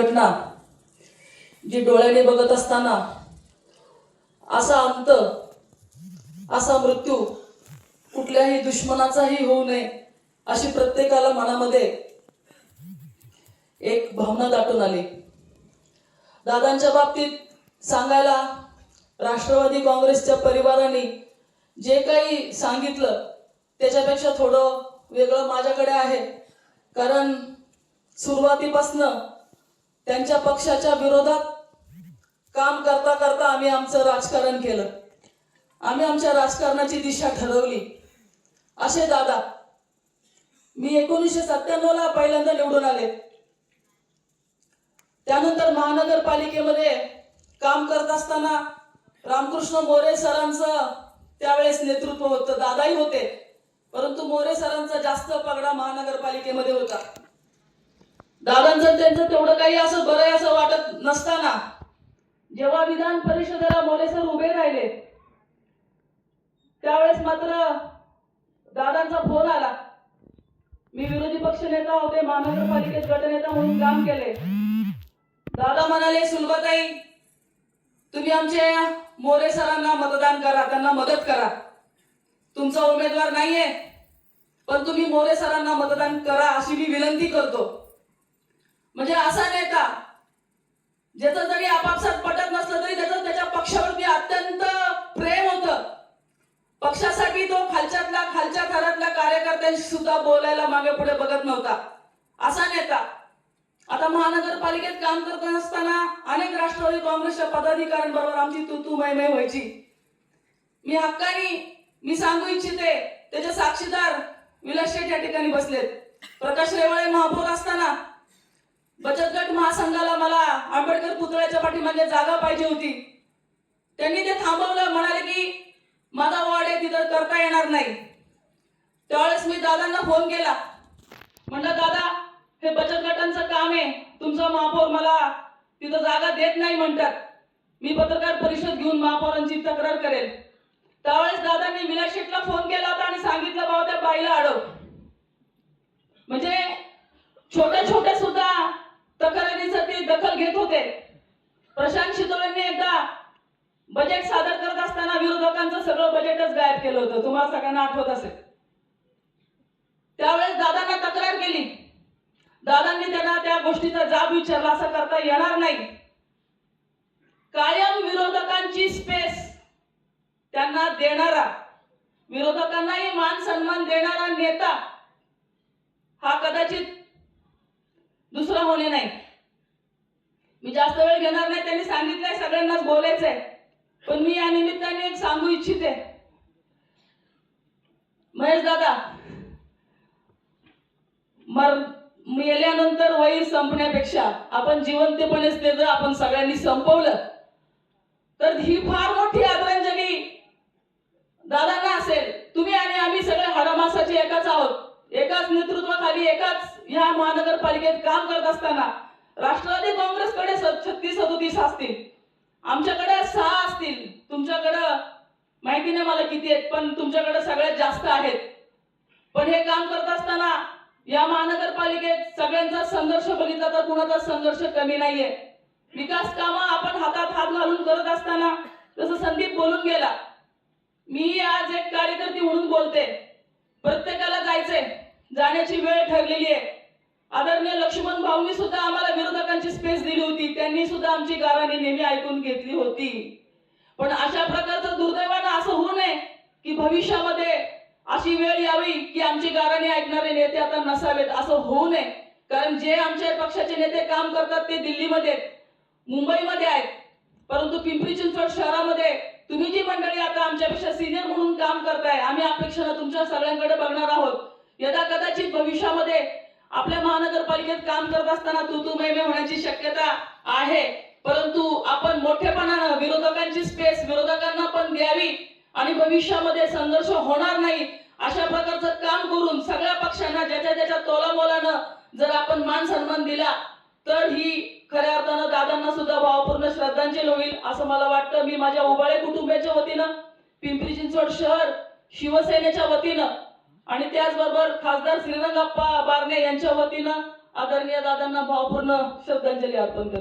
घटना जी डोळ्याने बघत असताना असा अंत असा मृत्यू कुठल्याही दुश्मनाचाही होऊ नये अशी प्रत्येकाला मनामध्ये एक भावना दाटून आली. दादांच्या बाबतीत सांगायला राष्ट्रवादी काँग्रेसच्या परिवाराने जे काही सांगितलं त्याच्यापेक्षा थोडं वेगळं माझ्याकडे आहे. कारण सुरुवातीपासनं त्यांच्या पक्षाच्या विरोधात काम करता करता आम्ही आमचं राजकारण केलं. आम्ही आमच्या राजकारणाची दिशा ठरवली. असे दादा मी एकोणीसशे सत्त्याण्णव ला पहिल्यांदा निवडून आले. त्यानंतर महानगरपालिकेमध्ये काम करत असताना रामकृष्ण मोरे सरांचं त्यावेळेस नेतृत्व होतं. दादाही होते परंतु मोरे सरांचा जास्त पगडा महानगरपालिकेमध्ये होता. दादांचं त्यांचं तेवढं काही असं बरं असं वाटत नसताना जेव्हा विधान परिषदेला मोरे सर उभे राहिले त्यावेळेस मात्र दादांचा फोन आला. मी विरोधी पक्ष नेता होते महानगरपालिकेत गटनेता म्हणून काम केले. दादा म्हणाले सुलभाताई तुम्ही आमच्या मोरे सरांना मतदान करा त्यांना मदत करा. तुमचा उमेदवार नाहीये पण तुम्ही मोरे सरांना मतदान करा अशी मी विनंती करतो. म्हणजे असा नेता ज्याचं जरी आपापसात पटत नसलं तरी त्याचं त्याच्या पक्षावरती अत्यंत प्रेम होतं. पक्षासाठी तो खालच्यातला खालच्या थरातल्या कार्यकर्त्यांशी सुद्धा बोलायला मागे पुढे बघत नव्हता. असा नेता आता महानगरपालिकेत काम करत असताना अनेक राष्ट्रवादी काँग्रेसच्या पदाधिकाऱ्यांबरोबर आमची तू तू मै मै व्हायची. मी हक्कानी मी सांगू इच्छिते त्याचे साक्षीदार विलास शेठ या ठिकाणी बसलेत. प्रकाश रेवाळे महापौर असताना बचत गट महासंघाला मला आंबेडकर पुतळ्याच्या पाठीमागे जागा पाहिजे होती. त्यांनी ते थांबवलं म्हणाले की माझा वॉर्ड आहे तिथं करता येणार नाही. त्यावेळेस मी दादांना फोन केला. म्हणलं दादा हे बचत गटांचं काम आहे. तुमचा महापौर मला तिथं जागा देत नाही म्हणतात. मी पत्रकार परिषद घेऊन महापौरांची तक्रार करेल. त्यावेळेस दादांनी विलास शेठला फोन केला होता आणि सांगितलं बाबा त्या बाईला अडव. म्हणजे छोट्या छोट्या सुद्धा दखल घेत होते. प्रशांत शितोळेंनी एकदा बजेट सादर करत असताना विरोधकांचं सगळं बजेटच गायब केलं होतं. तुम्हाला सगळ्यांना आठवत असेल. त्यावेळेस दादांना तक्रार केली. दादांनी त्यांना त्या गोष्टीचा जाब विचारला असं करता येणार नाही. कायम विरोधकांची स्पेस त्यांना देणारा विरोधकांनाही मान सन्मान देणारा नेता हा कदाचित दुसरा होणे नाही. मी जास्त वेळ घेणार नाही त्यांनी सांगितलंय सगळ्यांनाच बोलायचंय. पण मी या निमित्ताने एक सांगू इच्छिते. महेश दादा मर मेल्यानंतर वैर संपण्यापेक्षा आपण जिवंतपणेच ते जर आपण सगळ्यांनी संपवलं तर ही फार मोठी आदरांजली दादांना असेल. तुम्ही आणि आम्ही सगळे हाडामासाचे एकाच आहोत. एकाच नेतृत्वाखाली एकाच ह्या महानगरपालिकेत काम करत असताना राष्ट्रवादी काँग्रेसकडे स- छत्तीस सदोतीस असतील. आमच्याकडे सहा असतील. तुमच्याकडं माहिती नाही मला किती आहेत पण तुमच्याकडे सगळ्यात जास्त आहेत. पण हे काम करत असताना या महानगरपालिकेत सगळ्यांचा संघर्ष बघितला तर कुणाचा संघर्ष कमी नाहीये. विकास कामं आपण हातात हात घालून करत असताना जसं संदीप बोलून गेला मी आज एक कार्यकर्ती म्हणून बोलते. प्रत्येकाला जायचंय. जाण्याची वेळ ठरलेली आहे. आदरणीय लक्ष्मण भाऊंनी सुद्धा आम्हाला विरोधकांची स्पेस दिली होती. त्यांनी सुद्धा आमची गाराणी नेहमी ऐकून घेतली होती. पण अशा प्रकारचं दुर्दैवानं असं होऊ नये की भविष्यामध्ये अशी वेळ यावी की आमची गाराणी ऐकणारे नेते आता नसावेत. असं होऊ नये. कारण जे आमच्या पक्षाचे नेते काम करतात ते दिल्लीमध्ये आहेत, मुंबईमध्ये आहेत. परंतु पिंपरी चिंचवड शहरामध्ये तुम्ही जी मंडळी आता आमच्यापेक्षा सिनियर म्हणून काम करताय आम्ही अपेक्षेनं तुमच्या सगळ्यांकडे बघणार आहोत. यदा कदाचित भविष्यामध्ये आपल्या महानगरपालिकेत काम करत असताना तू तू मै होण्याची शक्यता आहे. परंतु आपण मोठेपणानं विरोधकांची स्पेस विरोधकांना पण द्यावी आणि भविष्यामध्ये संघर्ष होणार नाही अशा प्रकारचं काम करून सगळ्या पक्षांना ज्याच्या ज्याच्या तोलामोलानं जर आपण मान सन्मान दिला तर ही खऱ्या अर्थानं दादांना सुद्धा भावपूर्ण श्रद्धांजली होईल असं मला वाटतं. मी माझ्या उबाळे कुटुंबाच्या वतीनं पिंपरी चिंचवड शहर शिवसेनेच्या वतीनं आणि त्याचबरोबर खासदार श्रीरंगाप्पा बारणे यांच्या वतीनं आदरणीय दादांना भावपूर्ण श्रद्धांजली अर्पण करते.